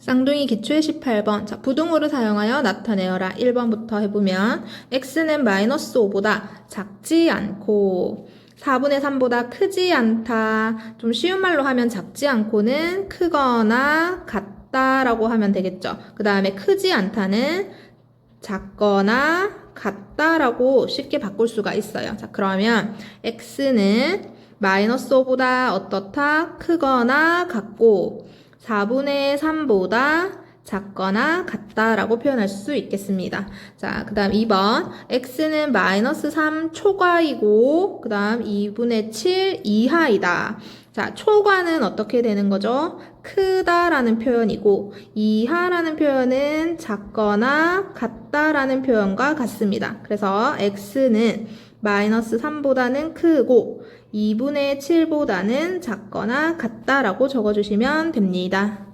쌍둥이 기출 18번. 자, 부등호를 사용하여 나타내어라. 1번부터 해보면, x는 마이너스 5보다 작지 않고, 4분의 3보다 크지 않다. 좀 쉬운 말로 하면 작지 않고는 크거나 같다라고 하면 되겠죠. 그 다음에 크지 않다는 작거나 같다라고 쉽게 바꿀 수가 있어요. 자, 그러면 x는 마이너스 5보다 어떻다? 크거나 같고 4분의 3보다 작거나 같다라고 표현할 수 있겠습니다. 자, 그 다음 2번. x는 마이너스 3 초과이고, 그 다음 2분의 7 이하이다. 자, 초과는 어떻게 되는 거죠? 크다라는 표현이고, 이하라는 표현은 작거나 같다라는 표현과 같습니다. 그래서 x는 마이너스 3보다는 크고, 2분의 7보다는 작거나 같다라고 적어주시면 됩니다.